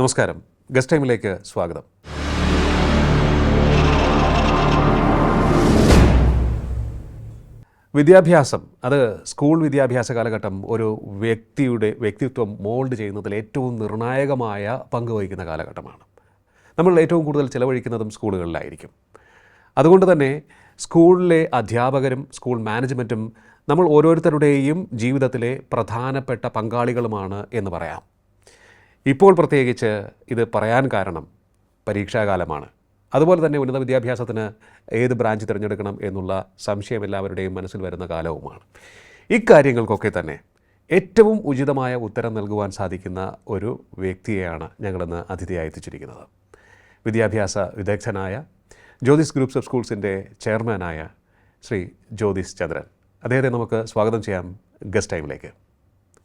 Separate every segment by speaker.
Speaker 1: നമസ്കാരം. ഗസ്റ്റ് ടൈമിലേക്ക് സ്വാഗതം. വിദ്യാഭ്യാസം അത് സ്കൂൾ വിദ്യാഭ്യാസ കാലഘട്ടം ഒരു വ്യക്തിയുടെ വ്യക്തിത്വം മോൾഡ് ചെയ്യുന്നതിൽ ഏറ്റവും നിർണായകമായ പങ്ക് വഹിക്കുന്ന കാലഘട്ടമാണ്. നമ്മൾ ഏറ്റവും കൂടുതൽ ചിലവഴിക്കുന്നതും സ്കൂളുകളിലായിരിക്കും. അതുകൊണ്ട് തന്നെ സ്കൂളിലെ അധ്യാപകരും സ്കൂൾ മാനേജ്മെന്റും നമ്മൾ ഓരോരുത്തരുടെയും ജീവിതത്തിലെ പ്രധാനപ്പെട്ട പങ്കാളികളുമാണ് എന്ന് പറയാം. ഇപ്പോൾ പ്രത്യേകിച്ച് ഇത് പറയാൻ കാരണം പരീക്ഷാകാലമാണ്. അതുപോലെ തന്നെ ഉന്നത വിദ്യാഭ്യാസത്തിന് ഏത് ബ്രാഞ്ച് തിരഞ്ഞെടുക്കണം എന്നുള്ള സംശയം എല്ലാവരുടെയും മനസ്സിൽ വരുന്ന കാലവുമാണ്. ഇക്കാര്യങ്ങൾക്കൊക്കെ തന്നെ ഏറ്റവും ഉചിതമായ ഉത്തരം നൽകുവാൻ സാധിക്കുന്ന ഒരു വ്യക്തിയെയാണ് ഞങ്ങളിന്ന് അതിഥിയായി എത്തിച്ചിരിക്കുന്നത്. വിദ്യാഭ്യാസ വിദഗ്ധനായ ജ്യോതിസ് ഗ്രൂപ്പ്സ് ഓഫ് സ്കൂൾസിന്റെ ചെയർമാനായ ശ്രീ ജ്യോതിസ് ചന്ദ്രൻ. അദ്ദേഹത്തെ നമുക്ക് സ്വാഗതം ചെയ്യാം ഗസ്റ്റ് ടൈമിലേക്ക്.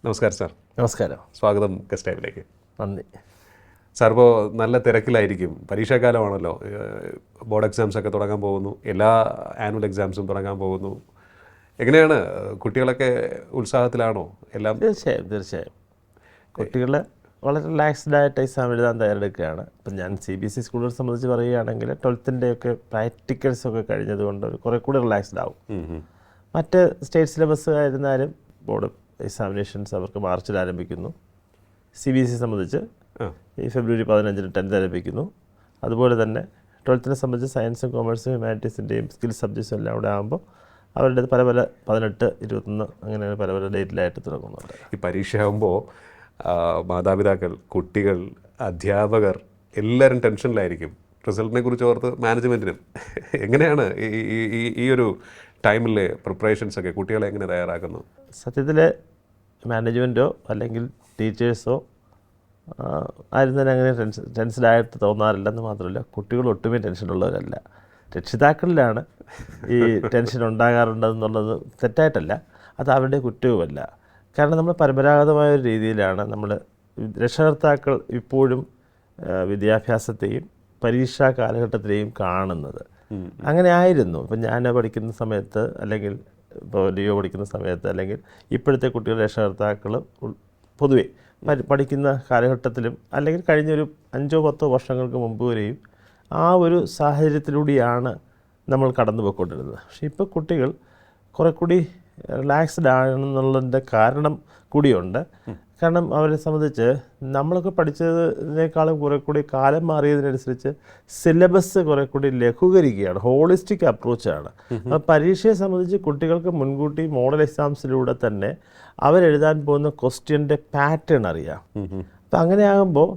Speaker 1: നമസ്കാരം സാർ.
Speaker 2: നമസ്കാരം.
Speaker 1: സ്വാഗതം ഗസ്റ്റ് ടൈമിലേക്ക്.
Speaker 2: നന്ദി.
Speaker 1: സാർ ഇപ്പോൾ നല്ല തിരക്കിലായിരിക്കും. പരീക്ഷാകാലമാണല്ലോ. ബോർഡ് എക്സാംസ് ഒക്കെ തുടങ്ങാൻ പോകുന്നു. എല്ലാ ആനുവൽ എക്സാംസും തുടങ്ങാൻ പോകുന്നു. എങ്ങനെയാണ്? കുട്ടികളൊക്കെ ഉത്സാഹത്തിലാണോ? എല്ലാം
Speaker 2: തീർച്ചയായും തീർച്ചയായും. കുട്ടികൾ വളരെ റിലാക്സ്ഡ് ആയിട്ട് എക്സാം എഴുതാൻ തയ്യാറെടുക്കുകയാണ്. ഇപ്പം ഞാൻ സി ബി എസ് ഇ സ്കൂളുകളെ സംബന്ധിച്ച് പറയുകയാണെങ്കിൽ ട്വൽത്തിന്റെ ഒക്കെ പ്രാക്ടിക്കൽസ് ഒക്കെ കഴിഞ്ഞതുകൊണ്ട് കുറേ കൂടി റിലാക്സ്ഡ് ആവും. മറ്റ് സ്റ്റേറ്റ് സിലബസ് ആയിരുന്നാലും ബോർഡ് എക്സാമിനേഷൻസ് അവർക്ക് മാർച്ചിൽ ആരംഭിക്കുന്നു. സി ബി എസ് ഇ സംബന്ധിച്ച് ഈ ഫെബ്രുവരി പതിനഞ്ചിന് ടെൻത്ത് ആരംഭിക്കുന്നു. അതുപോലെ തന്നെ ട്വൽത്തിനെ സംബന്ധിച്ച് സയൻസും കോമേഴ്സും ഹ്യൂമാനിറ്റീസിന്റെയും സ്കിൽ സബ്ജക്ട്സും എല്ലാം കൂടെ ആകുമ്പോൾ അവരുടെ പല പല പതിനെട്ട് ഇരുപത്തൊന്ന് അങ്ങനെ പല പല ഡേറ്റിലായിട്ട് തുടങ്ങുന്നുണ്ട്.
Speaker 1: ഈ പരീക്ഷയാകുമ്പോൾ മാതാപിതാക്കൾ കുട്ടികൾ അധ്യാപകർ എല്ലാവരും ടെൻഷനിലായിരിക്കും. റിസൾട്ടിനെ കുറിച്ച് ഓർത്ത് മാനേജ്മെന്റിനും എങ്ങനെയാണ് ഈ ഈ- ഈ ഈ ഒരു ടൈമിലെ പ്രിപ്പറേഷൻസ് ഒക്കെ കുട്ടികളെ എങ്ങനെ തയ്യാറാക്കുന്നു?
Speaker 2: സത്യത്തിൽ മാനേജ്മെന്റോ അല്ലെങ്കിൽ ടീച്ചേഴ്സോ ആരും തന്നെ അങ്ങനെ ടെൻഷൻ ടെൻഷനായിട്ട് തോന്നാറില്ലെന്ന് മാത്രമല്ല കുട്ടികൾ ഒട്ടുമേ ടെൻഷനുള്ളവരല്ല. രക്ഷിതാക്കളിലാണ് ഈ ടെൻഷൻ ഉണ്ടാകാറുണ്ടെന്നുള്ളത് തെറ്റായിട്ടല്ല അത് അവരുടെ കുറ്റവുമല്ല. കാരണം നമ്മൾ പരമ്പരാഗതമായ ഒരു രീതിയിലാണ് നമ്മൾ രക്ഷകർത്താക്കൾ ഇപ്പോഴും വിദ്യാഭ്യാസത്തെയും പരീക്ഷാ കാലഘട്ടത്തിലെയും കാണുന്നത്. അങ്ങനെ ആയിരുന്നു. ഇപ്പം ഞാൻ പഠിക്കുന്ന സമയത്ത് അല്ലെങ്കിൽ ഇപ്പോൾ ലീവ് പഠിക്കുന്ന സമയത്ത് അല്ലെങ്കിൽ ഇപ്പോഴത്തെ കുട്ടികൾ രക്ഷകർത്താക്കൾ പൊതുവേ പഠിക്കുന്ന കാലഘട്ടത്തിലും അല്ലെങ്കിൽ കഴിഞ്ഞൊരു അഞ്ചോ പത്തോ വർഷങ്ങൾക്ക് മുമ്പ് വരെയും ആ ഒരു സാഹചര്യത്തിലൂടെയാണ് നമ്മൾ കടന്നു പോയിക്കൊണ്ടിരുന്നത് പക്ഷേ ഇപ്പോൾ കുട്ടികൾ കുറേ കൂടി റിലാക്സ്ഡ് ആണെന്നുള്ളതിന്റെ കാരണം കൂടിയുണ്ട്. കാരണം അവരെ സംബന്ധിച്ച് നമ്മളൊക്കെ പഠിച്ചതിനേക്കാളും കുറെ കൂടി കാലം മാറിയതിനനുസരിച്ച് സിലബസ് കുറെ കൂടി ലഘൂകരിക്കുകയാണ് ഹോളിസ്റ്റിക് അപ്രോച്ചാണ് അപ്പോൾ പരീക്ഷയെ സംബന്ധിച്ച് കുട്ടികൾക്ക് മുൻകൂട്ടി മോഡൽ എക്സാംസിലൂടെ തന്നെ അവരെഴുതാൻ പോകുന്ന ക്വസ്റ്റ്യന്റെ പാറ്റേൺ അറിയാം. അപ്പം അങ്ങനെയാകുമ്പോൾ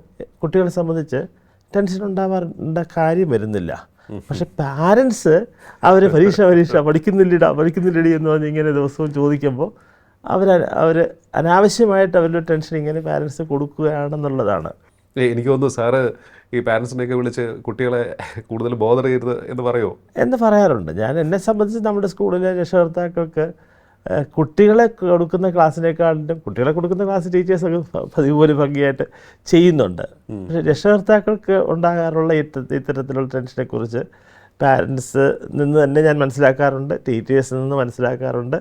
Speaker 2: കുട്ടികളെ സംബന്ധിച്ച് ടെൻഷൻ ഉണ്ടാവാറുണ്ട കാര്യം വരുന്നില്ല. പക്ഷെ പാരൻസ് അവർ പരീക്ഷ പരീക്ഷ പഠിക്കുന്നില്ലടാ പഠിക്കുന്നില്ലടി എന്ന് പറഞ്ഞ് ഇങ്ങനെ ദിവസവും ചോദിക്കുമ്പോൾ അവർ അവർ അനാവശ്യമായിട്ട് അവരുടെ ടെൻഷൻ ഇങ്ങനെ പാരൻസ് കൊടുക്കുകയാണെന്നുള്ളതാണ്.
Speaker 1: എനിക്ക് തോന്നുന്നു സാറ് ഈ പാരൻസിനെയൊക്കെ വിളിച്ച് കുട്ടികളെ കൂടുതൽ ബോധർ ചെയ്യരുത് എന്ന് പറയുമോ
Speaker 2: എന്ന് പറയാറുണ്ട്. ഞാൻ എന്നെ സംബന്ധിച്ച് നമ്മുടെ സ്കൂളിലെ രക്ഷകർത്താക്കൾക്ക് കുട്ടികളെ കൊടുക്കുന്ന ക്ലാസ്സിനേക്കാളും കുട്ടികളെ കൊടുക്കുന്ന ക്ലാസ് ടീച്ചേഴ്സൊക്കെ പതിവ് പോലെ ഭംഗിയായിട്ട് ചെയ്യുന്നുണ്ട്. പക്ഷേ രക്ഷകർത്താക്കൾക്ക് ഉണ്ടാകാറുള്ള ഇത്ത- ഇത്തരത്തിലുള്ള ടെൻഷനെക്കുറിച്ച് പാരൻസ് നിന്ന് തന്നെ ഞാൻ മനസ്സിലാക്കാറുണ്ട് ടീച്ചേഴ്സിൽ നിന്ന് മനസ്സിലാക്കാറുണ്ട്.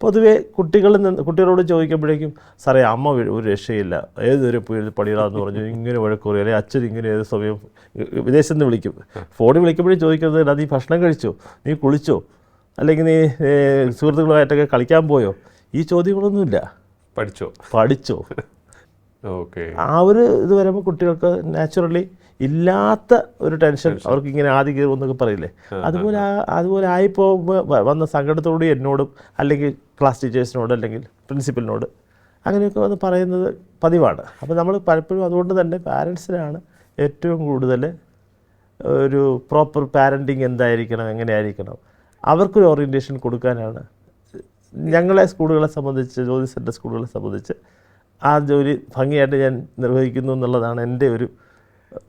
Speaker 2: പൊതുവേ കുട്ടികളിൽ നിന്ന് കുട്ടികളോട് ചോദിക്കുമ്പോഴേക്കും സാറേ അമ്മ ഒരു രക്ഷയില്ല. ഏതൊരു പണിയിടാന്ന് പറഞ്ഞു ഇങ്ങനെ വഴക്കുറി അല്ലെങ്കിൽ അച്ഛൻ ഇങ്ങനെ ഏത് സമയം വിദേശത്ത് നിന്ന് വിളിക്കും. ഫോണിൽ വിളിക്കുമ്പോഴേ ചോദിക്കുന്നത് "എടാ, നീ ഭക്ഷണം കഴിച്ചോ? നീ കുളിച്ചോ? അല്ലെങ്കിൽ നീ സുഹൃത്തുക്കളുമായിട്ടൊക്കെ കളിക്കാൻ പോയോ? ഈ ചോദ്യങ്ങളൊന്നുമില്ല.
Speaker 1: പഠിച്ചോ?
Speaker 2: പഠിച്ചോ.
Speaker 1: ഓക്കെ.
Speaker 2: ആ ഒരു ഇത് വരുമ്പോൾ കുട്ടികൾക്ക് നാച്ചുറലി ഇല്ലാത്ത ഒരു ടെൻഷൻ അവർക്ക് ഇങ്ങനെ ആദ്യം കയറും എന്നൊക്കെ പറയില്ലേ? അതുപോലെ ആ- അതുപോലെ ആയിപ്പോൾ വന്ന സങ്കടത്തോട് എന്നോടും അല്ലെങ്കിൽ ക്ലാസ് ടീച്ചേഴ്സിനോട് അല്ലെങ്കിൽ പ്രിൻസിപ്പലിനോട് അങ്ങനെയൊക്കെ വന്ന് പറയുന്നത് പതിവാണ്. അപ്പോൾ നമ്മൾ പലപ്പോഴും അതുകൊണ്ട് തന്നെ പാരൻസിനാണ് ഏറ്റവും കൂടുതൽ ഒരു പ്രോപ്പർ പാരന്റിങ് എന്തായിരിക്കണം എങ്ങനെയായിരിക്കണം അവർക്കൊരു ഓറിയന്റേഷൻ കൊടുക്കാനാണ് ഞങ്ങളെ സ്കൂളുകളെ സംബന്ധിച്ച് ജോലി സെന്റർ സ്കൂളുകളെ സംബന്ധിച്ച് ആ ജോലി ഭംഗിയായിട്ട് ഞാൻ നിർവഹിക്കുന്നു എന്നുള്ളതാണ് എന്റെ ഒരു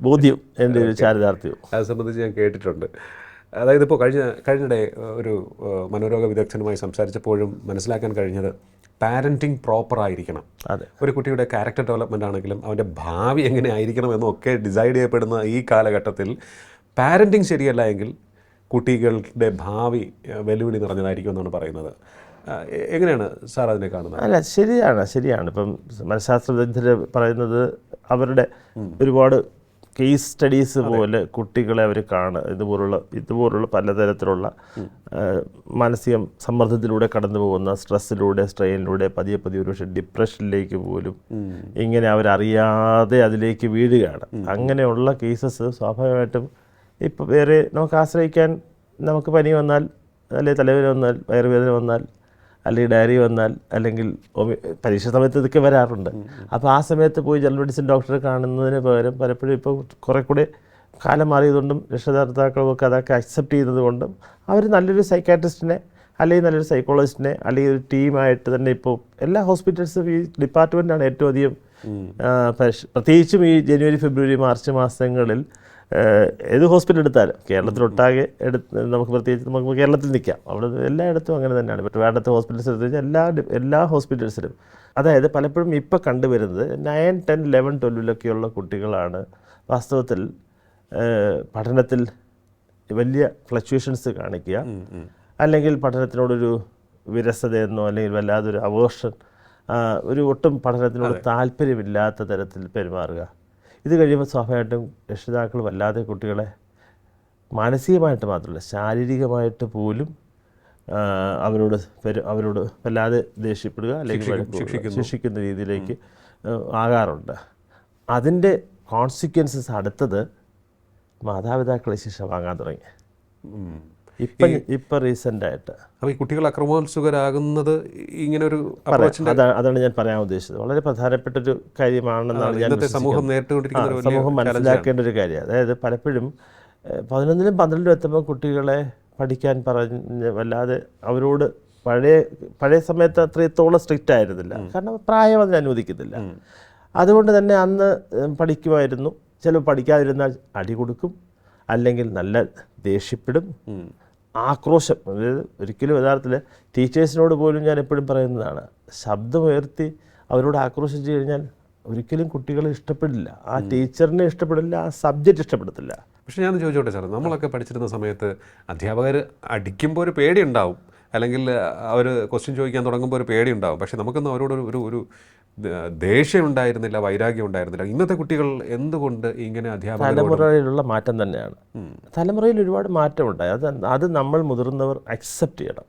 Speaker 2: ബോധ്യം എന്റെ ഒരു ചാരിതാർത്ഥ്യവും
Speaker 1: അത് സംബന്ധിച്ച് ഞാൻ കേട്ടിട്ടുണ്ട്. അതായത് ഇപ്പോൾ കഴിഞ്ഞ കഴിഞ്ഞിടെ ഒരു മനോരോഗ വിദഗ്ധനുമായി സംസാരിച്ചപ്പോഴും മനസ്സിലാക്കാൻ കഴിഞ്ഞത് പാരന്റിങ് പ്രോപ്പർ ആയിരിക്കണം.
Speaker 2: അതെ.
Speaker 1: ഒരു കുട്ടിയുടെ ക്യാരക്ടർ ഡെവലപ്മെന്റ് ആണെങ്കിലും അവന്റെ ഭാവി എങ്ങനെ ആയിരിക്കണം എന്നൊക്കെ ഡിസൈഡ് ചെയ്യപ്പെടുന്ന ഈ കാലഘട്ടത്തിൽ പാരന്റിങ് ശരിയല്ല എങ്കിൽ കുട്ടികളുടെ ഭാവി വെല്ലുവിളി നിറഞ്ഞതായിരിക്കും എന്നാണ് പറയുന്നത്. എങ്ങനെയാണ് സാർ അതിനെ കാണുന്നത്?
Speaker 2: അല്ല ശരിയാണ് ശരിയാണ്. ഇപ്പം മനഃശാസ്ത്ര വിദഗ്ധർ പറയുന്നത് അവരുടെ ഒരുപാട് കേസ് സ്റ്റഡീസ് പോലെ കുട്ടികളെ അവർ കാണുക. ഇതുപോലുള്ള ഇതുപോലുള്ള പലതരത്തിലുള്ള മാനസിക സമ്മർദ്ദത്തിലൂടെ കടന്നു പോകുന്ന സ്ട്രെസ്സിലൂടെ സ്ട്രെയിനിലൂടെ പതിയെ പതിയെ ഒരുപക്ഷെ ഡിപ്രഷനിലേക്ക് പോലും ഇങ്ങനെ അവരറിയാതെ അതിലേക്ക് വീഴുകയാണ്. അങ്ങനെയുള്ള കേസസ് സ്വാഭാവികമായിട്ടും ഇപ്പോൾ വേറെ നമുക്ക് ആശ്രയിക്കാൻ നമുക്ക് പനി വന്നാൽ അല്ലെങ്കിൽ തലവേദന വന്നാൽ വയറുവേദന വന്നാൽ അല്ലെങ്കിൽ ഡയറി വന്നാൽ അല്ലെങ്കിൽ പരീക്ഷ സമയത്ത് ഇതൊക്കെ വരാറുണ്ട്. അപ്പോൾ ആ സമയത്ത് പോയി ജനറൽ മെഡിസിൻ ഡോക്ടറെ കാണുന്നതിന് പകരം പലപ്പോഴും ഇപ്പോൾ കുറേ കൂടെ കാലം മാറിയതുകൊണ്ടും രക്ഷകർത്താക്കളും ഒക്കെ അതൊക്കെ അക്സെപ്റ്റ് ചെയ്യുന്നത് കൊണ്ടും അവർ നല്ലൊരു സൈക്കാട്രിസ്റ്റിനെ അല്ലെങ്കിൽ നല്ലൊരു സൈക്കോളജിസ്റ്റിനെ അല്ലെങ്കിൽ ഒരു ടീമായിട്ട് തന്നെ ഇപ്പോൾ എല്ലാ ഹോസ്പിറ്റൽസും ഈ ഡിപ്പാർട്ട്മെന്റാണ് ഏറ്റവും അധികം പ്രത്യേകിച്ചും ഈ ജനുവരി ഫെബ്രുവരി മാർച്ച് മാസങ്ങളിൽ ഏത് ഹോസ്പിറ്റൽ എടുത്താലും കേരളത്തിലൊട്ടാകെ എടുത്ത് നമുക്ക് പ്രത്യേകിച്ച് നമുക്ക് കേരളത്തിൽ നിൽക്കാം അവിടെ എല്ലായിടത്തും അങ്ങനെ തന്നെയാണ്. ഇപ്പോൾ വേണ്ടത്തെ ഹോസ്പിറ്റൽസ് എടുത്ത് കഴിഞ്ഞാൽ എല്ലാ എല്ലാ ഹോസ്പിറ്റൽസിലും. അതായത് പലപ്പോഴും ഇപ്പോൾ കണ്ടുവരുന്നത് നയൻ ടെൻ ലെവൻ ട്വൽവിലൊക്കെയുള്ള കുട്ടികളാണ് വാസ്തവത്തിൽ പഠനത്തിൽ വലിയ ഫ്ലക്ച്വേഷൻസ് കാണിക്കുക. അല്ലെങ്കിൽ പഠനത്തിനോടൊരു വിരസതയെന്നോ അല്ലെങ്കിൽ വല്ലാതൊരു അവേർഷൻ ഒരു ഒട്ടും പഠനത്തിനോട് താല്പര്യമില്ലാത്ത തരത്തിൽ പെരുമാറുക. ഇത് കഴിയുമ്പോൾ സ്വാഭാവികമായിട്ടും രക്ഷിതാക്കൾ വല്ലാതെ കുട്ടികളെ മാനസികമായിട്ട് മാത്രമല്ല ശാരീരികമായിട്ട് പോലും അവരോട് അവരോട് വല്ലാതെ ദേഷ്യപ്പെടുക അല്ലെങ്കിൽ ശിക്ഷിക്കുന്ന. രീതിയിലേക്ക് ആകാറുണ്ട്. അതിന്റെ കോൺസിക്വൻസസ് അടുത്തത് മാതാപിതാക്കളെ ശിക്ഷ വാങ്ങാൻ തുടങ്ങി. ഇപ്പം ഇപ്പം റീസെന്റായിട്ട്
Speaker 1: അപ്പോൾ ഈ കുട്ടികൾ അക്രമോത്സുകരാകുന്നത് ഇങ്ങനെ ഒരു
Speaker 2: അതാണ് ഞാൻ പറയാൻ ഉദ്ദേശിച്ചത്. വളരെ പ്രധാനപ്പെട്ട ഒരു കാര്യമാണെന്നാണ് ഞാൻ
Speaker 1: സമൂഹം. നേരിട്ടുകൊണ്ടിരിക്കുന്ന
Speaker 2: സമൂഹം മനസ്സിലാക്കേണ്ട ഒരു കാര്യം അതായത് പലപ്പോഴും പതിനൊന്നിലും പന്ത്രണ്ടിലും എത്തുമ്പോൾ കുട്ടികളെ പഠിക്കാൻ പറഞ്ഞ് വല്ലാതെ അവരോട് പഴയ പഴയ സമയത്ത് അത്രത്തോളം സ്ട്രിക്റ്റ് ആയിരുന്നില്ല. കാരണം പ്രായം അതിന് അനുവദിക്കുന്നില്ല അതുകൊണ്ട് തന്നെ അന്ന് പഠിക്കുമായിരുന്നു. ചിലപ്പോൾ പഠിക്കാതിരുന്നാൽ അടി കൊടുക്കും. അല്ലെങ്കിൽ നല്ല ദേഷ്യപ്പെടും. ആക്രോശം. അതായത് ഒരിക്കലും യഥാർത്ഥത്തിൽ ടീച്ചേഴ്സിനോട് പോലും ഞാൻ എപ്പോഴും പറയുന്നതാണ് ശബ്ദമുയർത്തി അവരോട് ആക്രോശിച്ചു കഴിഞ്ഞാൽ ഒരിക്കലും കുട്ടികളെ ഇഷ്ടപ്പെടില്ല. ആ ടീച്ചറിനെ ഇഷ്ടപ്പെടില്ല ആ സബ്ജക്റ്റ് ഇഷ്ടപ്പെടത്തില്ല.
Speaker 1: പക്ഷേ ഞാൻ ചോദിച്ചോട്ടെ സാർ നമ്മളൊക്കെ പഠിച്ചിരുന്ന സമയത്ത് അധ്യാപകർ അടിക്കുമ്പോൾ ഒരു പേടി ഉണ്ടാവും. അല്ലെങ്കിൽ അവർ ക്വസ്റ്റ്യൻ ചോദിക്കാൻ തുടങ്ങുമ്പോൾ ഒരു പേടി ഉണ്ടാവും. പക്ഷേ നമുക്കൊന്നും അവരോട് ഒരു ഒരു ദേഷ്യം ഉണ്ടായിരുന്നില്ല വൈരാഗ്യം ഉണ്ടായിരുന്നില്ല ഇന്നത്തെ കുട്ടികൾ എന്തുകൊണ്ട് ഇങ്ങനെ അധ്യാപകർ
Speaker 2: തലമുറയിലുള്ള മാറ്റം തന്നെയാണ്. തലമുറയിൽ ഒരുപാട് മാറ്റമുണ്ടായി. അത് അത് നമ്മൾ മുതിർന്നവർ അക്സെപ്റ്റ് ചെയ്യണം.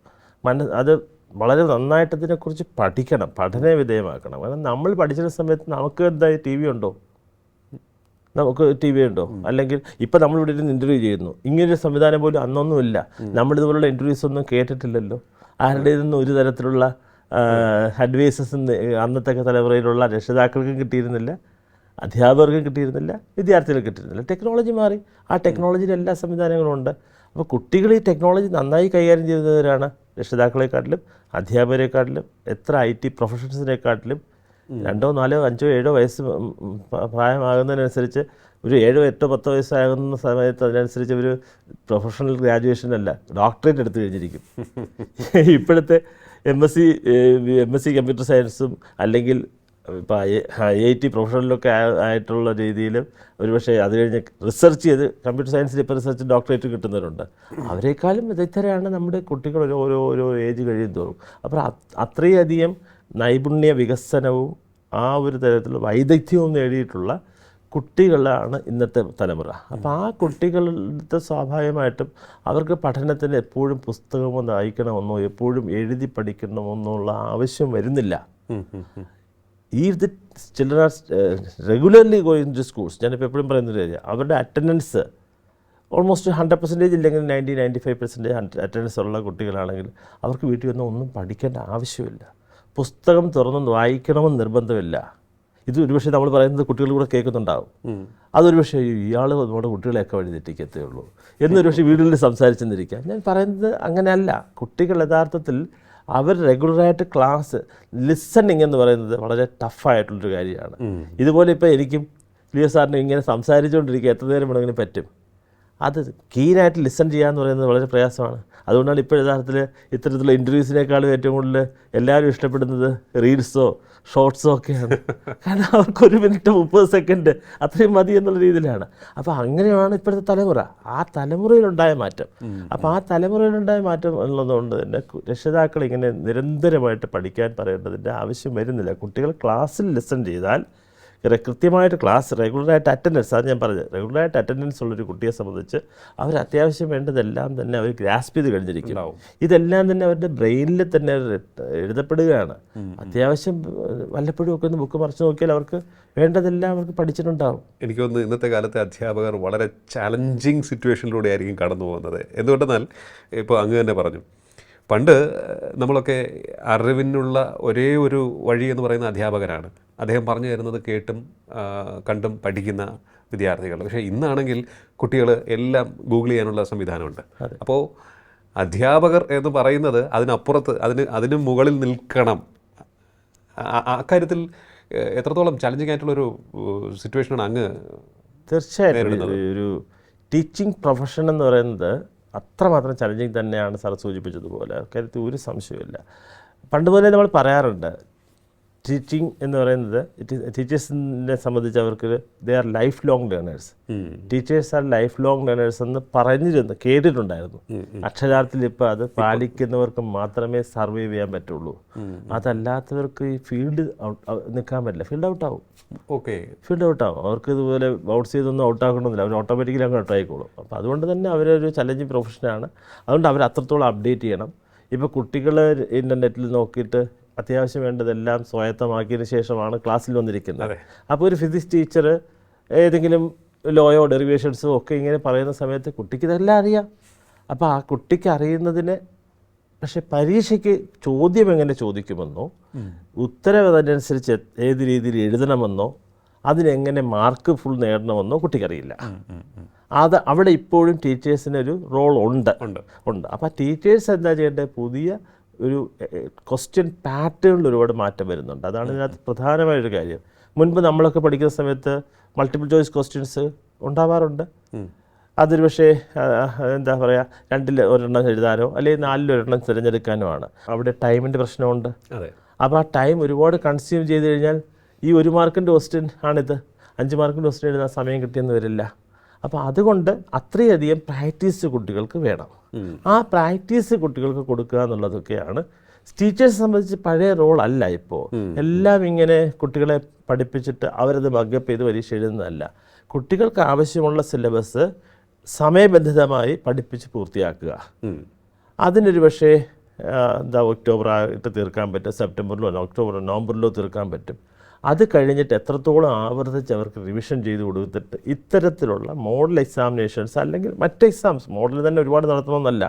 Speaker 2: മന അത് വളരെ നന്നായിട്ട് ഇതിനെക്കുറിച്ച് പഠിക്കണം. പഠന വിധേയമാക്കണം. കാരണം നമ്മൾ പഠിച്ചിരുന്ന സമയത്ത് നമുക്ക് എന്തായി? ടി വി ഉണ്ടോ? നമുക്ക് ടി വി ഉണ്ടോ? അല്ലെങ്കിൽ ഇപ്പം നമ്മൾ ഇവിടെ ഇരുന്ന് ഇന്റർവ്യൂ ചെയ്യുന്നു. ഇങ്ങനൊരു സംവിധാനം പോലും അന്നൊന്നുമില്ല. നമ്മളിതുപോലുള്ള ഇന്റർവ്യൂസ് ഒന്നും കേട്ടിട്ടില്ലല്ലോ. ആരുടെ ഒരു തരത്തിലുള്ള അഡ്വൈസസ് അന്നത്തെ തലമുറയിലുള്ള രക്ഷിതാക്കൾക്കും കിട്ടിയിരുന്നില്ല അധ്യാപകർക്കും കിട്ടിയിരുന്നില്ല വിദ്യാർത്ഥികൾക്ക് കിട്ടിയിരുന്നില്ല. ടെക്നോളജി മാറി. ആ ടെക്നോളജിയിൽ എല്ലാ സംവിധാനങ്ങളും ഉണ്ട്. അപ്പോൾ കുട്ടികൾ ഈ ടെക്നോളജി നന്നായി കൈകാര്യം ചെയ്യുന്നവരാണ് രക്ഷിതാക്കളെക്കാട്ടിലും അധ്യാപകരെക്കാട്ടിലും എത്ര ഐ ടി പ്രൊഫഷണൽസിനെക്കാട്ടിലും രണ്ടോ നാലോ അഞ്ചോ ഏഴോ വയസ്സ് പ്രായമാകുന്നതിനനുസരിച്ച് ഒരു ഏഴോ എട്ടോ പത്തോ വയസ്സാകുന്ന സമയത്ത് അതിനനുസരിച്ച് ഒരു പ്രൊഫഷണൽ ഗ്രാജുവേഷൻ അല്ല ഡോക്ടറേറ്റ് എടുത്തു കഴിഞ്ഞിരിക്കും. ഇപ്പോഴത്തെ M S C M S C computer സയൻസും അല്ലെങ്കിൽ ഇപ്പോൾ ഐ ഐ ടി പ്രൊഫഷണലൊക്കെ ആയിട്ടുള്ള രീതിയിലും ഒരുപക്ഷെ അത് കഴിഞ്ഞ് റിസർച്ച് ചെയ്ത് കമ്പ്യൂട്ടർ സയൻസിൽ ഇപ്പോൾ റിസർച്ച് ഡോക്ടറേറ്റ് കിട്ടുന്നവരുണ്ട്. അവരെക്കാളും വിദഗ്ധരാണ് നമ്മുടെ കുട്ടികൾ ഓരോ ഓരോ ഓരോ ഏജ് കഴിയും തോറും. അപ്പോൾ അത്രയധികം നൈപുണ്യ വികസനവും ആ ഒരു തരത്തിലുള്ള വൈദഗ്ധ്യവും നേടിയിട്ടുള്ള കുട്ടികളാണ് ഇന്നത്തെ തലമുറ. അപ്പോൾ ആ കുട്ടികളുടെ സ്വാഭാവികമായിട്ടും അവർക്ക് പഠനത്തിന് എപ്പോഴും പുസ്തകമോ വായിക്കണമെന്നോ എപ്പോഴും എഴുതി പഠിക്കണമെന്നോ ഉള്ള ആവശ്യം വരുന്നില്ല. ഈ the children are regularly going to schools ഞാനിപ്പോൾ എപ്പോഴും പറയുന്ന ഒരു കാര്യം. അവരുടെ അറ്റൻഡൻസ് ഓൾമോസ്റ്റ് ഹൺഡ്രഡ് പെർസെന്റേജ് ഇല്ലെങ്കിൽ ninety ninety five percentage attendance ഉള്ള കുട്ടികളാണെങ്കിൽ അവർക്ക് വീട്ടിൽ വന്ന് ഒന്നും പഠിക്കേണ്ട ആവശ്യമില്ല. പുസ്തകം തുറന്ന് വായിക്കണമെന്ന് നിർബന്ധമില്ല. ഇത് ഒരുപക്ഷെ നമ്മൾ പറയുന്നത് കുട്ടികൾ കൂടെ കേൾക്കുന്നുണ്ടാവും. അതൊരു പക്ഷേ ഇയാൾ നമ്മുടെ കുട്ടികളെയൊക്കെ വഴി തെറ്റിക്കത്തേ ഉള്ളൂ. എന്നൊരു പക്ഷേ വീടുകളിൽ സംസാരിച്ചെന്നിരിക്കാം. ഞാൻ പറയുന്നത് അങ്ങനെയല്ല. കുട്ടികൾ യഥാർത്ഥത്തിൽ അവർ റെഗുലറായിട്ട് ക്ലാസ് ലിസണിങ് എന്ന് പറയുന്നത് വളരെ ടഫായിട്ടുള്ളൊരു കാര്യമാണ്. ഇതുപോലെ ഇപ്പോൾ എനിക്കും ലിയോ സാറിന് ഇങ്ങനെ സംസാരിച്ചുകൊണ്ടിരിക്കുക എത്ര നേരം വേണമെങ്കിലും പറ്റും. അത് കീനായിട്ട് ലിസൺ ചെയ്യാന്ന് പറയുന്നത് വളരെ പ്രയാസമാണ്. അതുകൊണ്ടാണ് ഇപ്പോൾ യഥാർത്ഥത്തിൽ ഇത്തരത്തിലുള്ള ഇന്റർവ്യൂസിനേക്കാളും ഏറ്റവും കൂടുതൽ എല്ലാവരും ഇഷ്ടപ്പെടുന്നത് റീൽസോ ഷോർട്സും ഒക്കെയാണ് കാരണം അവർക്ക് ഒരു മിനിറ്റ് മുപ്പത് സെക്കൻഡ് അത്രയും മതി എന്നുള്ള രീതിയിലാണ്. അപ്പോൾ അങ്ങനെയാണ് ഇപ്പോഴത്തെ തലമുറ. ആ തലമുറയിലുണ്ടായ മാറ്റം. അപ്പോൾ ആ തലമുറയിലുണ്ടായ മാറ്റം എന്നുള്ളതുകൊണ്ട് തന്നെ രക്ഷിതാക്കൾ ഇങ്ങനെ നിരന്തരമായിട്ട് പഠിക്കാൻ പറയേണ്ടതിന്റെ ആവശ്യം വരുന്നില്ല. കുട്ടികൾ ക്ലാസ്സിൽ ലെസൺ ചെയ്താൽ കൃത്യമായിട്ട് ക്ലാസ് റെഗുലറായിട്ട് അറ്റൻഡൻസ് അത് ഞാൻ പറഞ്ഞത് റെഗുലറായിട്ട് അറ്റൻഡൻസ് ഉള്ളൊരു കുട്ടിയെ സംബന്ധിച്ച് അവർ അത്യാവശ്യം വേണ്ടതെല്ലാം തന്നെ അവർ ഗ്രാസ്പ് ചെയ്ത് കഴിഞ്ഞിരിക്കും. ഇതെല്ലാം തന്നെ അവരുടെ ബ്രെയിനിൽ തന്നെ എഴുതപ്പെടുകയാണ്. അത്യാവശ്യം വല്ലപ്പോഴും ഒക്കെ ഒന്ന് ബുക്ക് മറിച്ച് നോക്കിയാൽ അവർക്ക് വേണ്ടതെല്ലാം അവർക്ക് പഠിച്ചിട്ടുണ്ടാവും.
Speaker 1: എനിക്ക് തോന്നുന്നു ഇന്നത്തെ കാലത്തെ അധ്യാപകർ വളരെ ചാലഞ്ചിങ് സിറ്റുവേഷനിലൂടെ ആയിരിക്കും കടന്നു പോകുന്നത് എന്തുകൊണ്ടെന്നാൽ ഇപ്പോൾ അങ്ങ് തന്നെ പറഞ്ഞു പണ്ട് നമ്മളൊക്കെ അറിവിനുള്ള ഒരേ ഒരു വഴി എന്ന് പറയുന്ന അധ്യാപകരാണ്. അദ്ദേഹം പറഞ്ഞു തരുന്നത് കേട്ടും കണ്ടും പഠിക്കുന്ന വിദ്യാർത്ഥികൾ. പക്ഷേ ഇന്നാണെങ്കിൽ കുട്ടികൾ എല്ലാം ഗൂഗിൾ ചെയ്യാനുള്ള സംവിധാനമുണ്ട്. അപ്പോൾ അധ്യാപകർ എന്ന് പറയുന്നത് അതിനപ്പുറത്ത് അതിന് അതിന് മുകളിൽ നിൽക്കണം. അക്കാര്യത്തിൽ എത്രത്തോളം ചലഞ്ചിങ് ആയിട്ടുള്ളൊരു സിറ്റുവേഷനാണ് അങ്ങ്
Speaker 2: തീർച്ചയായിട്ടും. ഒരു ടീച്ചിങ് പ്രൊഫഷൻ എന്ന് പറയുന്നത് അത്രമാത്രം ചലഞ്ചിങ് തന്നെയാണ് സാർ സൂചിപ്പിച്ചതുപോലെ. കാര്യത്തിൽ ഒരു സംശയമില്ല പണ്ട് മുതലേ നമ്മൾ പറയാറുണ്ട് ടീച്ചിങ് എന്ന് പറയുന്നത് ടീച്ചേഴ്സിനെ സംബന്ധിച്ച് അവർക്ക് they are lifelong learners teachers are lifelong learners എന്ന് പറഞ്ഞിരുന്നു കേട്ടിട്ടുണ്ടായിരുന്നു. അക്ഷരാർത്ഥത്തിൽ ഇപ്പോൾ അത് പാലിക്കുന്നവർക്ക് മാത്രമേ സർവൈവ് ചെയ്യാൻ പറ്റുള്ളൂ. അതല്ലാത്തവർക്ക് ഈ ഫീൽഡ് നിൽക്കാൻ പറ്റില്ല. ഫീൽഡ് ഔട്ട് ആവും.
Speaker 1: ഓക്കെ.
Speaker 2: ഫീൽഡ് ഔട്ട് ആവും. അവർക്ക് ഇതുപോലെ ഔട്ട് ചെയ്തൊന്നും ഔട്ട് ആക്കണമെന്നില്ല. അവർ ഓട്ടോമാറ്റിക്കലി അങ്ങ് ഔട്ട് ആയിക്കോളും അപ്പോൾ അതുകൊണ്ട് തന്നെ അവരൊരു ചലഞ്ചിങ് പ്രൊഫഷനാണ് അതുകൊണ്ട് അവർ അത്രത്തോളം അപ്ഡേറ്റ് ചെയ്യണം. ഇപ്പോൾ കുട്ടികൾ ഇന്റർനെറ്റിൽ നോക്കിയിട്ട് അത്യാവശ്യം വേണ്ടതെല്ലാം സ്വായത്തമാക്കിയതിന് ശേഷമാണ് ക്ലാസ്സിൽ വന്നിരിക്കുന്നത്. അപ്പോൾ ഒരു ഫിസിക്സ് ടീച്ചർ ഏതെങ്കിലും ലോയോ ഡെറിവേഷൻസോ ഒക്കെ ഇങ്ങനെ പറയുന്ന സമയത്ത് കുട്ടിക്ക് ഇതെല്ലാം അറിയാം. അപ്പോൾ ആ കുട്ടിക്ക് അറിയുന്നതിനെ പക്ഷെ പരീക്ഷയ്ക്ക് ചോദ്യം എങ്ങനെ ചോദിക്കുമെന്നോ ഉത്തരവ് അതിനനുസരിച്ച് ഏത് രീതിയിൽ എഴുതണമെന്നോ അതിനെങ്ങനെ മാർക്ക് ഫുൾ നേടണമെന്നോ കുട്ടിക്കറിയില്ല. അത് അവിടെ ഇപ്പോഴും ടീച്ചേഴ്സിനൊരു റോൾ ഉണ്ട്.
Speaker 1: ഉണ്ട്.
Speaker 2: ഉണ്ട്. അപ്പോൾ ടീച്ചേഴ്സ് എന്താ ചെയ്യേണ്ടത്? പുതിയ ഒരു ക്വസ്റ്റ്യൻ പാറ്റേണിൽ ഒരുപാട് മാറ്റം വരുന്നുണ്ട്. അതാണ് ഇതിനകത്ത് പ്രധാനമായൊരു കാര്യം. മുൻപ് നമ്മളൊക്കെ പഠിക്കുന്ന സമയത്ത് മൾട്ടിപ്പിൾ ചോയ്സ് ക്വസ്റ്റ്യൻസ് ഉണ്ടാവാറുണ്ട്. അതൊരു പക്ഷേ എന്താ പറയുക രണ്ടിൽ ഒരെണ്ണം എഴുതാനോ അല്ലെങ്കിൽ നാലിൽ ഒരെണ്ണം തിരഞ്ഞെടുക്കാനോ ആണ്. അവിടെ ടൈമിന്റെ പ്രശ്നമുണ്ട്. അപ്പോൾ ആ ടൈം ഒരുപാട് കൺസ്യൂം ചെയ്ത് കഴിഞ്ഞാൽ ഈ ഒരു മാർക്കിന്റെ ക്വസ്റ്റ്യൻ ആണിത്. അഞ്ച് മാർക്കിന്റെ ക്വസ്റ്റ്യൻ എഴുതാൻ സമയം കിട്ടിയെന്ന് വരില്ല. അപ്പോൾ അതുകൊണ്ട് അത്രയധികം പ്രാക്ടീസ് കുട്ടികൾക്ക് വേണം. ആ പ്രാക്ടീസ് കുട്ടികൾക്ക് കൊടുക്കുക എന്നുള്ളതൊക്കെയാണ്. ടീച്ചേഴ്സ് സംബന്ധിച്ച് പഴയ റോൾ അല്ല ഇപ്പോൾ എല്ലാം ഇങ്ങനെ കുട്ടികളെ പഠിപ്പിച്ചിട്ട് അവരത് മഗ്ഗപ്പ് ചെയ്ത് പരീക്ഷ എഴുതുന്നതല്ല. കുട്ടികൾക്ക് ആവശ്യമുള്ള സിലബസ് സമയബന്ധിതമായി പഠിപ്പിച്ച് പൂർത്തിയാക്കുക. അതിനൊരു പക്ഷേ എന്താ ഒക്ടോബർ ആയിട്ട് തീർക്കാൻ പറ്റും സെപ്റ്റംബറിലോ ഒക്ടോബറിലോ നവംബറിലോ തീർക്കാൻ പറ്റും. അത് കഴിഞ്ഞിട്ട് എത്രത്തോളം ആവർത്തിച്ച് അവർക്ക് റിവിഷൻ ചെയ്ത് കൊടുത്തിട്ട് ഇത്തരത്തിലുള്ള മോഡൽ എക്സാമിനേഷൻസ് അല്ലെങ്കിൽ മറ്റ് എക്സാംസ് മോഡൽ തന്നെ ഒരുപാട് നടത്തണമെന്നല്ല.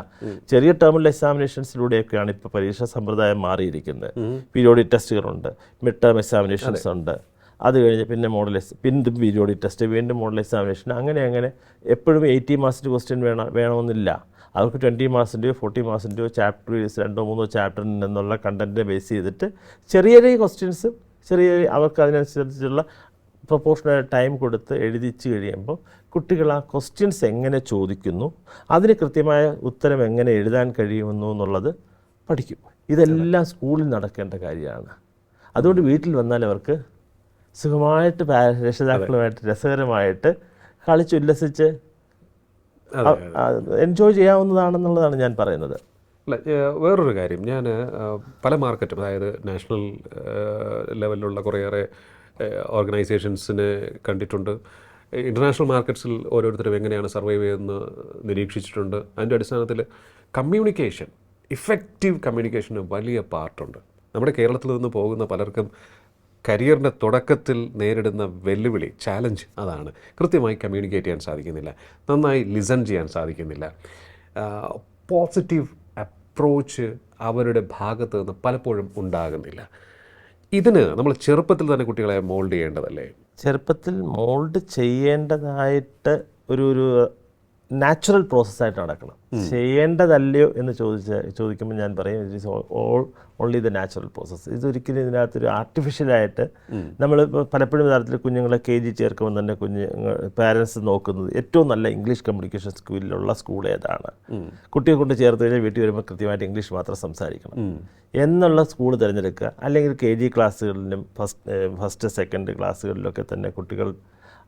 Speaker 2: ചെറിയ ടേമിൽ എക്സാമിനേഷൻസിലൂടെയൊക്കെയാണ് ഇപ്പോൾ പരീക്ഷാ സമ്പ്രദായം മാറിയിരിക്കുന്നത്. പീരിയോഡിക് ടെസ്റ്റുകളുണ്ട് മിഡ് ടേം എക്സാമിനേഷൻസ് ഉണ്ട്. അത് കഴിഞ്ഞ് പിന്നെ മോഡൽ പിന്നെ പീരിയോഡിക് ടെസ്റ്റ് വീണ്ടും മോഡൽ എക്സാമിനേഷൻ അങ്ങനെ അങ്ങനെ. എപ്പോഴും എയ്റ്റി മാർക്സിന്റെ ക്വസ്റ്റ്യൻ വേണം വേണമെന്നില്ല. അവർക്ക് ട്വന്റി മാർക്സിന്റെയോ ഫോർട്ടി മാർക്സിന്റെയോ ചാപ്റ്റർ രണ്ടോ മൂന്നോ ചാപ്റ്ററിൽ നിന്നുള്ള കണ്ടന്റിനെ ബേസ് ചെയ്തിട്ട് ചെറിയ ചെറിയ ക്വസ്റ്റ്യൻസ് ചെറിയ അവർക്ക് അതിനനുസരിച്ചുള്ള പ്രൊപ്പോർഷണൽ ടൈം കൊടുത്ത് എഴുതിച്ച് കഴിയുമ്പോൾ കുട്ടികൾ ആ ക്വസ്റ്റ്യൻസ് എങ്ങനെ ചോദിക്കുന്നു അതിന് കൃത്യമായ ഉത്തരം എങ്ങനെ എഴുതാൻ കഴിയുമെന്നു എന്നുള്ളത് പഠിക്കും. ഇതെല്ലാം സ്കൂളിൽ നടക്കേണ്ട കാര്യമാണ്. അതുകൊണ്ട് വീട്ടിൽ വന്നാൽ അവർക്ക് സുഖമായിട്ട് രക്ഷിതാക്കളുമായിട്ട് രസകരമായിട്ട് കളിച്ചുല്ലസിച്ച് എൻജോയ് ചെയ്യാവുന്നതാണെന്നുള്ളതാണ് ഞാൻ പറയുന്നത്.
Speaker 1: അല്ല വേറൊരു കാര്യം. ഞാൻ പല മാർക്കറ്റും അതായത് നാഷണൽ ലെവലിലുള്ള കുറേയേറെ ഓർഗനൈസേഷൻസിനെ കണ്ടിട്ടുണ്ട്. ഇന്റർനാഷണൽ മാർക്കറ്റ്സിൽ ഓരോരുത്തരും എങ്ങനെയാണ് സർവൈവ് ചെയ്യുന്നത് നിരീക്ഷിച്ചിട്ടുണ്ട്. അതിന്റെ അടിസ്ഥാനത്തിൽ കമ്മ്യൂണിക്കേഷൻ ഇഫക്റ്റീവ് കമ്മ്യൂണിക്കേഷന് വലിയ പാർട്ടുണ്ട്. നമ്മുടെ കേരളത്തിൽ നിന്ന് പോകുന്ന പലർക്കും കരിയറിന്റെ തുടക്കത്തിൽ നേരിടുന്ന വെല്ലുവിളി ചാലഞ്ച് അതാണ്. കൃത്യമായി കമ്മ്യൂണിക്കേറ്റ് ചെയ്യാൻ സാധിക്കുന്നില്ല. നന്നായി ലിസൺ ചെയ്യാൻ സാധിക്കുന്നില്ല. പോസിറ്റീവ് അപ്രോച്ച് അവരുടെ ഭാഗത്ത് നിന്ന് പലപ്പോഴും ഉണ്ടാകുന്നില്ല. ഇതിന് നമ്മൾ ചെറുപ്പത്തിൽ തന്നെ കുട്ടികളെ മോൾഡ് ചെയ്യേണ്ടതല്ലേ?
Speaker 2: ചെറുപ്പത്തിൽ മോൾഡ് ചെയ്യേണ്ടതായിട്ട് ഒരു ഒരു നാച്ചുറൽ പ്രോസസ്സായിട്ട് നടക്കണം. ചെയ്യേണ്ടതല്ലയോ എന്ന് ചോദിച്ച ചോദിക്കുമ്പോൾ ഞാൻ പറയും it is all only the natural process ഇതൊരിക്കലും ഇതിനകത്തൊരു ആർട്ടിഫിഷ്യലായിട്ട് നമ്മൾ പലപ്പോഴും തരത്തിൽ കുഞ്ഞുങ്ങളെ കെ ജി ചേർക്കുമ്പോൾ തന്നെ കുഞ്ഞ് പാരൻസ് നോക്കുന്നത് ഏറ്റവും നല്ല ഇംഗ്ലീഷ് കമ്മ്യൂണിക്കേഷൻ സ്കൂളിലുള്ള സ്കൂൾ ഏതാണ്? കുട്ടിയെ കൊണ്ട് ചേർത്ത് കഴിഞ്ഞാൽ വീട്ടിൽ വരുമ്പോൾ കൃത്യമായിട്ട് ഇംഗ്ലീഷ് മാത്രം സംസാരിക്കണം. എന്നുള്ള സ്കൂൾ തിരഞ്ഞെടുക്കുക. അല്ലെങ്കിൽ കെ ജി ക്ലാസ്സുകളിലും ഫസ്റ്റ് ഫസ്റ്റ് സെക്കൻഡ് ക്ലാസ്സുകളിലൊക്കെ തന്നെ കുട്ടികൾ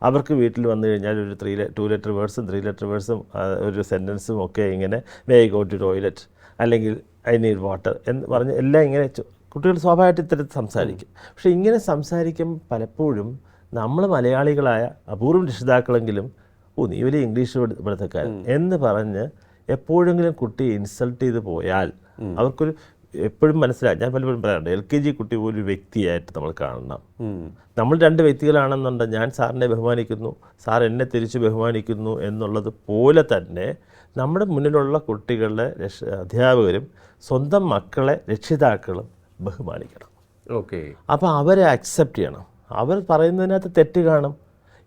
Speaker 2: അവർക്ക് വീട്ടിൽ വന്നു കഴിഞ്ഞാൽ ഒരു ത്രീ ടു ലെറ്റർ വേർഡ്സും ത്രീ ലെറ്റർ വേർഡ്സും ഒരു സെന്റൻസും ഒക്കെ ഇങ്ങനെ മേ ഗോ ടു ടോയ്ലറ്റ് അല്ലെങ്കിൽ ഐ നീഡ് വാട്ടർ എന്ന് പറഞ്ഞ് എല്ലാം ഇങ്ങനെ കുട്ടികൾ സ്വാഭാവികമായിട്ട് ഇത്തരത്തിൽ സംസാരിക്കും. പക്ഷേ ഇങ്ങനെ സംസാരിക്കും പലപ്പോഴും നമ്മൾ മലയാളികളായ അപൂർവം രക്ഷിതാക്കളെങ്കിലും ഓ നീ വലിയ ഇംഗ്ലീഷ് പഠി- പഠിത്തക്കാരൻ. എന്ന് പറഞ്ഞ് എപ്പോഴെങ്കിലും കുട്ടി ഇൻസൾട്ട് ചെയ്ത് പോയാൽ അവർക്കൊരു എപ്പോഴും മനസ്സിലായി ഞാൻ പലപ്പോഴും പറയാറുണ്ട് എൽ കെ ജി കുട്ടി ഒരു വ്യക്തിയായിട്ട് നമ്മൾ കാണണം. നമ്മൾ രണ്ട് വ്യക്തികളാണെന്നുണ്ട് ഞാൻ സാറിനെ ബഹുമാനിക്കുന്നു സാർ എന്നെ തിരിച്ച് ബഹുമാനിക്കുന്നു എന്നുള്ളത് പോലെ തന്നെ നമ്മുടെ മുന്നിലുള്ള കുട്ടികളുടെ രക്ഷ അധ്യാപകരും സ്വന്തം മക്കളെ രക്ഷിതാക്കളും ബഹുമാനിക്കണം.
Speaker 1: ഓക്കെ.
Speaker 2: അപ്പോൾ അവരെ അക്സെപ്റ്റ് ചെയ്യണം. അവർ പറയുന്നതിനകത്ത് തെറ്റ് കാണും.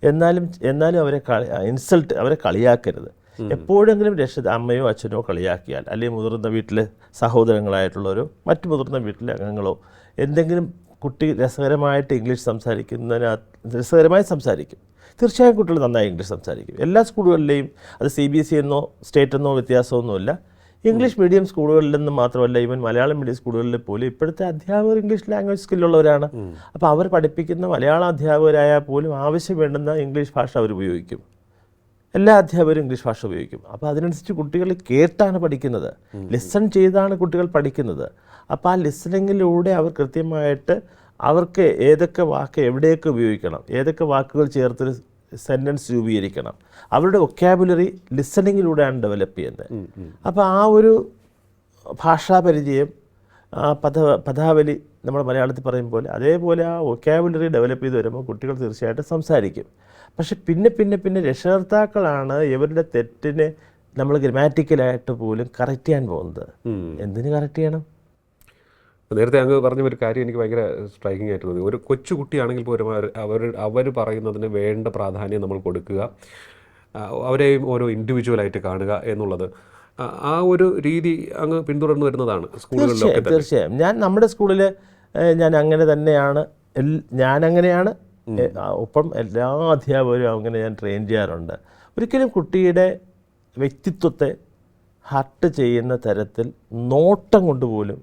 Speaker 2: എന്നാലും എന്നാലും അവരെ കളി ഇൻസൾട്ട് അവരെ കളിയാക്കരുത്. എപ്പോഴെങ്കിലും രക്ഷിത അമ്മയോ അച്ഛനോ കളിയാക്കിയാൽ അല്ലെങ്കിൽ മുതിർന്ന വീട്ടിലെ സഹോദരങ്ങളായിട്ടുള്ളവരോ മറ്റു മുതിർന്ന വീട്ടിലെ അംഗങ്ങളോ എന്തെങ്കിലും കുട്ടി രസകരമായിട്ട് ഇംഗ്ലീഷ് സംസാരിക്കുന്നതിനകത്ത് രസകരമായി സംസാരിക്കും. തീർച്ചയായും കുട്ടികൾ നന്നായി ഇംഗ്ലീഷ് സംസാരിക്കും. എല്ലാ സ്കൂളുകളിലെയും അത് സി ബി എസ് ഇ എന്നോ സ്റ്റേറ്റ് എന്നോ വ്യത്യാസമൊന്നുമില്ല. ഇംഗ്ലീഷ് മീഡിയം സ്കൂളുകളിൽ നിന്ന് മാത്രമല്ല ഈവൻ മലയാളം മീഡിയം സ്കൂളുകളിൽ പോലും ഇപ്പോഴത്തെ അധ്യാപകർ ഇംഗ്ലീഷ് ലാംഗ്വേജ് സ്കില്ലുള്ളവരാണ് അപ്പോൾ അവർ പഠിപ്പിക്കുന്ന മലയാള അധ്യാപകരായാൽ പോലും ആവശ്യം വേണ്ടുന്ന ഇംഗ്ലീഷ് ഭാഷ അവർ ഉപയോഗിക്കും. എല്ലാ അധ്യാപകരും ഇംഗ്ലീഷ് ഭാഷ ഉപയോഗിക്കും. അപ്പോൾ അതിനനുസരിച്ച് കുട്ടികൾ കേട്ടാണ് പഠിക്കുന്നത്. ലിസൺ ചെയ്താണ് കുട്ടികൾ പഠിക്കുന്നത്. അപ്പോൾ ആ ലിസണിങ്ങിലൂടെ അവർ കൃത്യമായിട്ട് അവർക്ക് ഏതൊക്കെ വാക്ക് എവിടെയൊക്കെ ഉപയോഗിക്കണം ഏതൊക്കെ വാക്കുകൾ ചേർത്തൊരു സെന്റൻസ് രൂപീകരിക്കണം. അവരുടെ ഒക്കാബുലറി ലിസണിങ്ങിലൂടെയാണ് ഡെവലപ്പ് ചെയ്യുന്നത്. അപ്പോൾ ആ ഒരു ഭാഷാപരിചയം പദ പദാവലി നമ്മൾ മലയാളത്തിൽ പറയും പോലെ അതേപോലെ ആ ഒക്കാബുലറി ഡെവലപ്പ് ചെയ്ത് വരുമ്പോൾ കുട്ടികൾ തീർച്ചയായിട്ടും സംസാരിക്കും. പക്ഷെ പിന്നെ പിന്നെ പിന്നെ രക്ഷകർത്താക്കളാണ് ഇവരുടെ തെറ്റിനെ നമ്മൾ ഗ്രമാറ്റിക്കലായിട്ട് പോലും കറക്റ്റ് ചെയ്യാൻ പോകുന്നത്. എന്തിന് കറക്റ്റ് ചെയ്യണം?
Speaker 1: നേരത്തെ അങ്ങ് പറഞ്ഞ ഒരു കാര്യം എനിക്ക് ഭയങ്കര സ്ട്രൈക്കിംഗ് ആയിട്ട് തോന്നി. ഒരു കൊച്ചു കുട്ടിയാണെങ്കിൽ പോലും അവർ അവർ പറയുന്നതിന് വേണ്ട പ്രാധാന്യം നമ്മൾ കൊടുക്കുക. അവരെയും ഓരോ ഇൻഡിവിജ്വലായിട്ട് കാണുക എന്നുള്ളത്. ആ, ഒരു രീതി അങ്ങ് പിന്തുടർന്നു വരുന്നതാണ് സ്കൂളുകളിലൊക്കെ
Speaker 2: തീർച്ചയായും ഞാൻ നമ്മുടെ സ്കൂളിൽ ഞാൻ അങ്ങനെ തന്നെയാണ്. അങ്ങനെയാണ് ഒപ്പം എല്ലാ അധ്യാപകരും അങ്ങനെ ഞാൻ ട്രെയിൻ ചെയ്യാറുണ്ട്. ഒരിക്കലും കുട്ടിയുടെ വ്യക്തിത്വത്തെ ഹർട്ട് ചെയ്യുന്ന തരത്തിൽ നോട്ടം കൊണ്ടുപോലും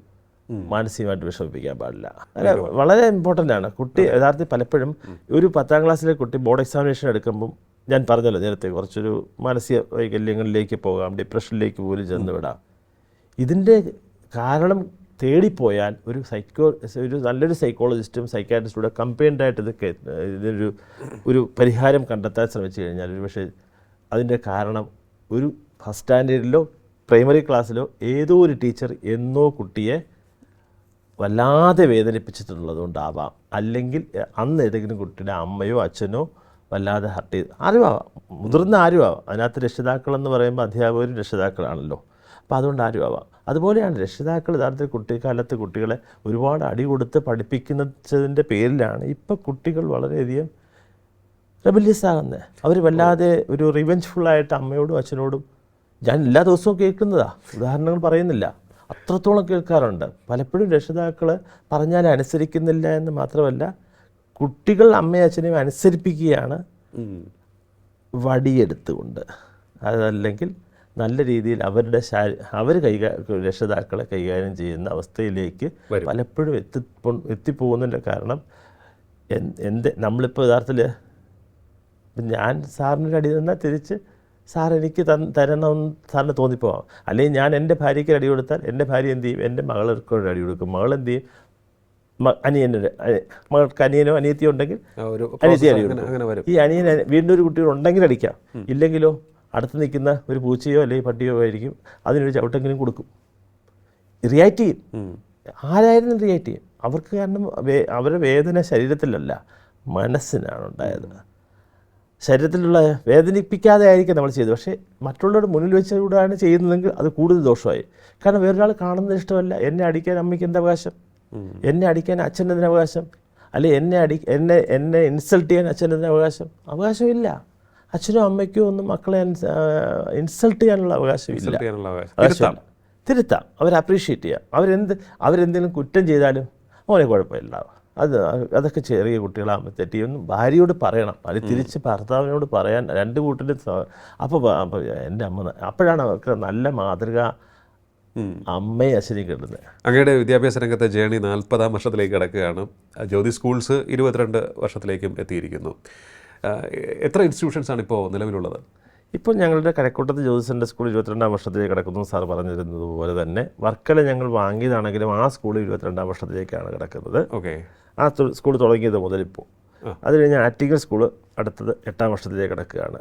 Speaker 2: മാനസികമായിട്ട് വിഷമിപ്പിക്കാൻ പാടില്ല. അല്ല വളരെ ഇമ്പോർട്ടന്റ് ആണ്. കുട്ടി യഥാർത്ഥത്തിൽ പലപ്പോഴും ഒരു പത്താം ക്ലാസ്സിലെ കുട്ടി ബോർഡ് എക്സാമിനേഷൻ എടുക്കുമ്പം ഞാൻ പറഞ്ഞല്ലോ നേരത്തെ കുറച്ചൊരു മാനസിക വൈകല്യങ്ങളിലേക്ക് പോകാം ഡിപ്രഷനിലേക്ക് പോലും ചെന്ന് വിടാം. ഇതിന്റെ കാരണം തേടിപ്പോയാൽ ഒരു സൈക്കോ ഒരു നല്ലൊരു സൈക്കോളജിസ്റ്റും സൈക്കാട്രിസ്റ്റും കൂടെ ആയിട്ട് ഇത് ഇതിനൊരു ഒരു പരിഹാരം കണ്ടെത്താൻ ശ്രമിച്ചു കഴിഞ്ഞാൽ ഒരു പക്ഷേ അതിന്റെ കാരണം ഒരു ഫസ്റ്റ് സ്റ്റാൻഡേർഡിലോ പ്രൈമറി ക്ലാസ്സിലോ ഏതോ ഒരു ടീച്ചർ എന്നോ കുട്ടിയെ വല്ലാതെ വേദനിപ്പിച്ചിട്ടുള്ളത് കൊണ്ടാവാം അല്ലെങ്കിൽ അന്ന് ഏതെങ്കിലും കുട്ടിയുടെ അമ്മയോ അച്ഛനോ വല്ലാതെ ഹർട്ട് ചെയ്ത് ആരുമാവാം? മുതിർന്ന ആരുമാവാം? അതിനകത്ത് രക്ഷിതാക്കളെന്ന് പറയുമ്പോൾ അധ്യാപകരും രക്ഷിതാക്കളാണല്ലോ. അപ്പോൾ അതുകൊണ്ട് ആരുമാവാം? അതുപോലെയാണ് രക്ഷിതാക്കൾ യഥാർത്ഥത്തിൽ കുട്ടിക്കാലത്ത് കുട്ടികളെ ഒരുപാട് അടി കൊടുത്ത് പഠിപ്പിക്കുന്നതിന്റെ പേരിലാണ് ഇപ്പോൾ കുട്ടികൾ വളരെയധികം റെബല്യസ് ആകുന്നത് അവർ വല്ലാതെ ഒരു റിവെഞ്ച്ഫുള്ളായിട്ട് അമ്മയോടും അച്ഛനോടും ഞാൻ എല്ലാ ദിവസവും കേൾക്കുന്നതാ. ഉദാഹരണങ്ങൾ പറയുന്നില്ല. അത്രത്തോളം കേൾക്കാറുണ്ട്. പലപ്പോഴും രക്ഷിതാക്കൾ പറഞ്ഞാൽ അനുസരിക്കുന്നില്ല എന്ന് മാത്രമല്ല കുട്ടികൾ അമ്മയും അച്ഛനെയും അനുസരിപ്പിക്കുകയാണ് വടിയെടുത്തുകൊണ്ട്. അതല്ലെങ്കിൽ നല്ല രീതിയിൽ അവരുടെ ശാരീ അവർ കൈകാ രക്ഷിതാക്കളെ കൈകാര്യം ചെയ്യുന്ന അവസ്ഥയിലേക്ക് പലപ്പോഴും എത്തി എത്തിപ്പോകുന്നതിന്റെ കാരണം എന്ത് നമ്മളിപ്പോൾ യഥാർത്ഥത്തിൽ ഞാൻ സാറിനൊരു അടി തന്നാൽ തിരിച്ച് സാർ എനിക്ക് തൻ തരണമെന്ന് സാറിന് തോന്നിപ്പോവാം. അല്ലെങ്കിൽ ഞാൻ എന്റെ ഭാര്യയ്ക്ക് അടി കൊടുത്താൽ എന്റെ ഭാര്യ എന്ത് ചെയ്യും? എന്റെ മകൾക്ക് അടി കൊടുക്കും. മകൾ എന്ത് ചെയ്യും? അനിയനൊരു മകൾക്ക് അനിയനോ അനിയത്തിയോ ഉണ്ടെങ്കിൽ അനിയത്തി അടി കൊടുക്കും. ഈ അനിയൻ അനി- വീണ്ടും ഒരു കുട്ടികൾ ഉണ്ടെങ്കിൽ അടിക്കാം ഇല്ലെങ്കിലോ അടുത്ത് നിൽക്കുന്ന ഒരു പൂച്ചയോ അല്ലെങ്കിൽ പട്ടിയോ ആയിരിക്കും അതിനൊരു ചവിട്ടെങ്കിലും കൊടുക്കും. റിയാക്ട് ചെയ്യും. ആരായിരുന്നു റിയാക്ട് ചെയ്യും. അവർക്ക് കാരണം അവരുടെ വേദന ശരീരത്തിലല്ല മനസ്സിനാണ് ഉണ്ടായത്. ശരീരത്തിലുള്ള വേദനിപ്പിക്കാതെ ആയിരിക്കും നമ്മൾ ചെയ്തത്. പക്ഷേ മറ്റുള്ളവരുടെ മുന്നിൽ വെച്ചുകൂടാണ് ചെയ്യുന്നതെങ്കിൽ അത് കൂടുതൽ ദോഷമായി. കാരണം വേറൊരാൾ കാണുന്നത് ഇഷ്ടമല്ല. എന്നെ അടിക്കാൻ അമ്മയ്ക്ക് എന്ത് അവകാശം? എന്നെ അടിക്കാൻ എന്തിനാ അവകാശം? അല്ലെ എന്നെ അടി എന്നെ എന്നെ ഇൻസൾട്ട് ചെയ്യാൻ എന്തിനാ അവകാശം? അവകാശമില്ല. അച്ഛനും അമ്മയ്ക്കും ഒന്നും മക്കളെ ഇൻസൾട്ട് ചെയ്യാനുള്ള അവകാശമില്ല. തിരുത്താം. അവർ അപ്രീഷിയേറ്റ് ചെയ്യാം. അവരെന്ത് അവരെന്തെങ്കിലും കുറ്റം ചെയ്താലും മോനെ കുഴപ്പമില്ല. അത് അതൊക്കെ ചെറിയ കുട്ടികളാകുമ്പോൾ തെറ്റിയൊന്നും ഭാര്യയോട് പറയണം. അത് തിരിച്ച് ഭർത്താവിനോട് പറയാൻ രണ്ട് കൂട്ടിലും അപ്പോൾ എന്റെ അമ്മ അപ്പോഴാണ് അവർക്ക് നല്ല മാതൃക അമ്മയെ അച്ഛനെയും കിട്ടുന്നത്
Speaker 1: അങ്ങയുടെ വിദ്യാഭ്യാസ രംഗത്തെ ജേണി നാൽപ്പതാം വർഷത്തിലേക്ക് കിടക്കുകയാണ്. ജ്യോതി സ്കൂൾസ് ഇരുപത്തിരണ്ട് വർഷത്തിലേക്കും എത്തിയിരിക്കുന്നു. എത്ര ഇൻസ്റ്റിറ്റ്യൂഷൻസ് ആണ് ഇപ്പോൾ നിലവിലുള്ളത്?
Speaker 2: ഇപ്പോൾ ഞങ്ങളുടെ കരക്കൂട്ടത്ത് ജ്യോതിസന്റെ സ്കൂൾ ഇരുപത്തിരണ്ടാം വർഷത്തിലേക്ക് കിടക്കുന്നു സാർ പറഞ്ഞിരുന്നതുപോലെ തന്നെ. വർക്കല ഞങ്ങൾ വാങ്ങിയതാണെങ്കിലും ആ സ്കൂൾ ഇരുപത്തിരണ്ടാം വർഷത്തിലേക്കാണ് കിടക്കുന്നത്.
Speaker 1: ഓക്കെ.
Speaker 2: ആ സ്കൂൾ തുടങ്ങിയത് മുതൽ ഇപ്പോൾ. അത് കഴിഞ്ഞ് ആറ്റിങ്ങൽ സ്കൂൾ അടുത്തത് എട്ടാം വർഷത്തിലേക്ക് കിടക്കുകയാണ്.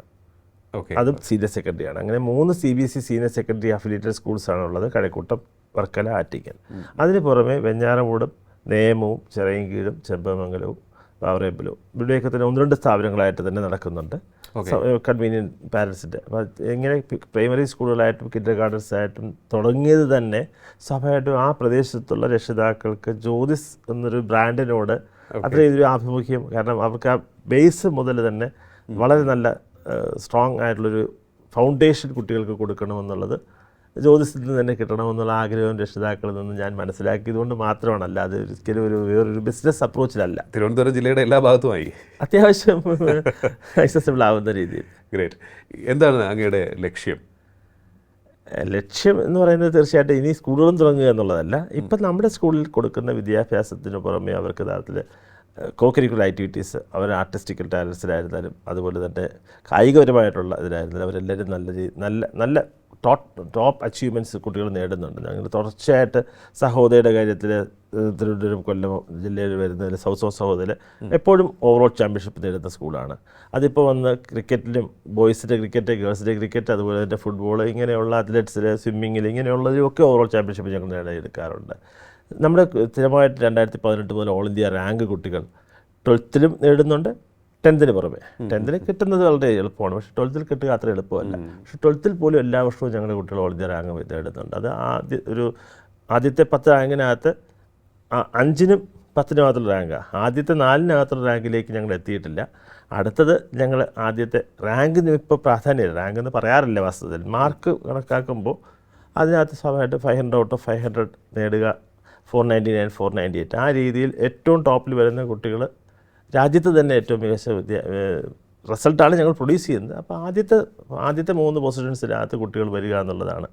Speaker 1: ഓക്കെ.
Speaker 2: അതും സീനിയർ സെക്കൻഡറി ആണ്. അങ്ങനെ മൂന്ന് C B S E senior secondary affiliated സ്കൂൾസാണ് ഉള്ളത് കഴക്കൂട്ടം വർക്കല ആറ്റിങ്ങൽ. അതിന് പുറമെ വെഞ്ഞാറമൂടും നേമവും ചിറയൻകീഴും ചെമ്പമംഗലവും പാവറേപ്പിലും ഇവിടെയൊക്കെ തന്നെ ഒന്ന് രണ്ട് സ്ഥാപനങ്ങളായിട്ട് തന്നെ നടക്കുന്നുണ്ട്. കൺവീനിയന്റ് പാരൻസിന്റെ അപ്പോൾ എങ്ങനെ പ്രൈമറി സ്കൂളുകളായിട്ടും കിൻഡർ ഗാർഡൻസ് ആയിട്ടും തുടങ്ങിയത് തന്നെ സ്വാഭാവികമായിട്ടും ആ പ്രദേശത്തുള്ള രക്ഷിതാക്കൾക്ക് ജ്യോതിസ് എന്നൊരു ബ്രാൻഡിനോട് അത്രയും ഒരു ആഭിമുഖ്യം കാരണം അവർക്ക് ആ ബേസ് മുതൽ തന്നെ വളരെ നല്ല സ്ട്രോങ് ആയിട്ടുള്ളൊരു ഫൗണ്ടേഷൻ കുട്ടികൾക്ക് കൊടുക്കണമെന്നുള്ളത് ജ്യോതിഷത്തിൽ നിന്ന് തന്നെ കിട്ടണമെന്നുള്ള ആഗ്രഹം രക്ഷിതാക്കളിൽ നിന്നും ഞാൻ മനസ്സിലാക്കിയതുകൊണ്ട് മാത്രമാണ് അത് ഒരിക്കലും ഒരു വേറൊരു ബിസിനസ് അപ്രോച്ചിലല്ല
Speaker 1: തിരുവനന്തപുരം ജില്ലയുടെ എല്ലാ ഭാഗത്തുമായി.
Speaker 2: അത്യാവശ്യം അക്സസിബിൾ ആവുന്ന രീതിയിൽ.
Speaker 1: ഗ്രേറ്റ് എന്താണ് അങ്ങയുടെ ലക്ഷ്യം?
Speaker 2: ലക്ഷ്യം എന്ന് പറയുന്നത് തീർച്ചയായിട്ടും ഇനി സ്കൂളുകളും തുടങ്ങുക എന്നുള്ളതല്ല. ഇപ്പം നമ്മുടെ സ്കൂളിൽ കൊടുക്കുന്ന വിദ്യാഭ്യാസത്തിന് പുറമെ അവർക്ക് തരത്തിൽ കോ കരിക്കുലർ ആക്ടിവിറ്റീസ് അവർ ആർട്ടിസ്റ്റിക്കൽ ടാലൻസിലായിരുന്നാലും അതുപോലെ തന്നെ കായികപരമായിട്ടുള്ള ഇതിലായിരുന്നാലും അവരെല്ലാവരും നല്ല രീതി നല്ല നല്ല ടോപ്പ് ടോപ്പ് അച്ചീവ്മെന്റ്സ് കുട്ടികൾ നേടുന്നുണ്ട്. ഞങ്ങൾ തുടർച്ചയായിട്ട് സഹോദയയുടെ കാര്യത്തിൽ തിരുവനന്തപുരം കൊല്ലം ജില്ലയിൽ വരുന്നതിൽ സൗത്ത് സൗത്ത് സഹോദയിൽ എപ്പോഴും ഓവറോൾ ചാമ്പ്യൻഷിപ്പ് നേടുന്ന സ്കൂളാണ്. അതിപ്പോൾ വന്ന് ക്രിക്കറ്റിലും ബോയ്സിന്റെ ക്രിക്കറ്റ് ഗേൾസിന്റെ ക്രിക്കറ്റ് അതുപോലെ തന്നെ ഫുട്ബോൾ ഇങ്ങനെയുള്ള അത്ലറ്റ്സിൽ സ്വിമ്മിങ്ങിൽ ഇങ്ങനെയുള്ളതിലൊക്കെ ഓവറോൾ ചാമ്പ്യൻഷിപ്പ് ഞങ്ങൾ നേടിയെടുക്കാറുണ്ട്. നമ്മുടെ സ്ഥിരമായിട്ട് രണ്ടായിരത്തി പതിനെട്ട് മുതൽ ഓൾ ഇന്ത്യ റാങ്ക് കുട്ടികൾ ട്വൽത്തിലും നേടുന്നുണ്ട്. ടെൻത്തിന് പുറമെ. ടെൻത്തിന് കിട്ടുന്നത് വളരെ എളുപ്പമാണ്. പക്ഷെ ട്വൽത്തിൽ കിട്ടുക അത്ര എളുപ്പമല്ല. പക്ഷെ ട്വൽത്തിൽ പോലും എല്ലാ വർഷവും ഞങ്ങളുടെ കുട്ടികൾ വളരെ റാങ്ക് നേടുന്നുണ്ട് അത് ആദ്യ ഒരു ആദ്യത്തെ പത്ത് റാങ്കിനകത്ത് അഞ്ചിനും പത്തിനും മാത്രം റാങ്കാണ് ആദ്യത്തെ നാലിനകത്തുള്ള റാങ്കിലേക്ക് ഞങ്ങൾ എത്തിയിട്ടില്ല. അടുത്തത് ഞങ്ങൾ ആദ്യത്തെ റാങ്ക് ഇപ്പോൾ പ്രാധാന്യമില്ല റാങ്ക് എന്ന് പറയാറില്ല വാസ്തവത്തിൽ. മാർക്ക് കണക്കാക്കുമ്പോൾ അതിനകത്ത് സ്വാഭാവികമായിട്ട് five hundred out of five hundred നേടുക four ninety nine four ninety eight ആ രീതിയിൽ ഏറ്റവും ടോപ്പിൽ വരുന്ന കുട്ടികൾ രാജ്യത്ത് തന്നെ ഏറ്റവും മികച്ച വിദ്യ റിസൾട്ടാണ് ഞങ്ങൾ പ്രൊഡ്യൂസ് ചെയ്യുന്നത്. അപ്പോൾ ആദ്യത്തെ ആദ്യത്തെ മൂന്ന് പൊസിഷൻസിനകത്ത് കുട്ടികൾ വരിക എന്നുള്ളതാണ്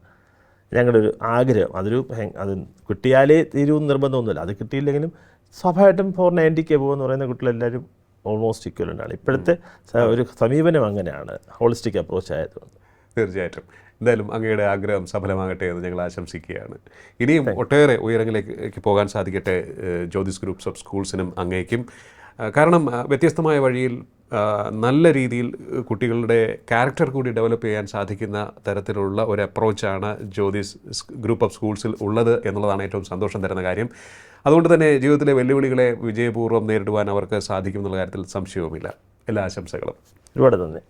Speaker 2: ഞങ്ങളുടെ ഒരു ആഗ്രഹം. അതൊരു അത് കിട്ടിയാലേ തീരുമെന്ന് നിർബന്ധമൊന്നുമില്ല. അത് കിട്ടിയില്ലെങ്കിലും സ്വാഭാവികമായിട്ടും ഫോർ നയന്റിക്ക് പോകുമെന്ന് പറയുന്ന കുട്ടികളെല്ലാവരും ഓൾമോസ്റ്റ് ഇക്വലന്റ് ആണ് ഇപ്പോഴത്തെ ഒരു സമീപനം അങ്ങനെയാണ്. ഹോളിസ്റ്റിക് അപ്രോച്ച് ആയതുകൊണ്ട്.
Speaker 1: തീർച്ചയായിട്ടും. എന്തായാലും അങ്ങയുടെ ആഗ്രഹം സഫലമാകട്ടെ എന്ന് ഞങ്ങൾ ആശംസിക്കുകയാണ്. ഇനിയും ഒട്ടേറെ ഉയരങ്ങളിലേക്ക് പോകാൻ സാധിക്കട്ടെ ജ്യോതിസ് ഗ്രൂപ്പ്സ് ഓഫ് സ്കൂൾസിനും അങ്ങേക്കും. കാരണം വ്യത്യസ്തമായ വഴിയിൽ നല്ല രീതിയിൽ കുട്ടികളുടെ ക്യാരക്ടർ കൂടി ഡെവലപ്പ് ചെയ്യാൻ സാധിക്കുന്ന തരത്തിലുള്ള ഒരു അപ്രോച്ചാണ് ജ്യോതിസ് ഗ്രൂപ്പ് ഓഫ് സ്കൂൾസിൽ ഉള്ളത് എന്നുള്ളതാണ് ഏറ്റവും സന്തോഷം തരുന്ന കാര്യം. അതുകൊണ്ട് തന്നെ ജീവിതത്തിലെ വെല്ലുവിളികളെ വിജയപൂർവം നേരിടുവാൻ അവർക്ക് സാധിക്കും എന്നുള്ള കാര്യത്തിൽ സംശയവുമില്ല. എല്ലാ ആശംസകളും.
Speaker 2: ഒരുപാട് നന്ദി.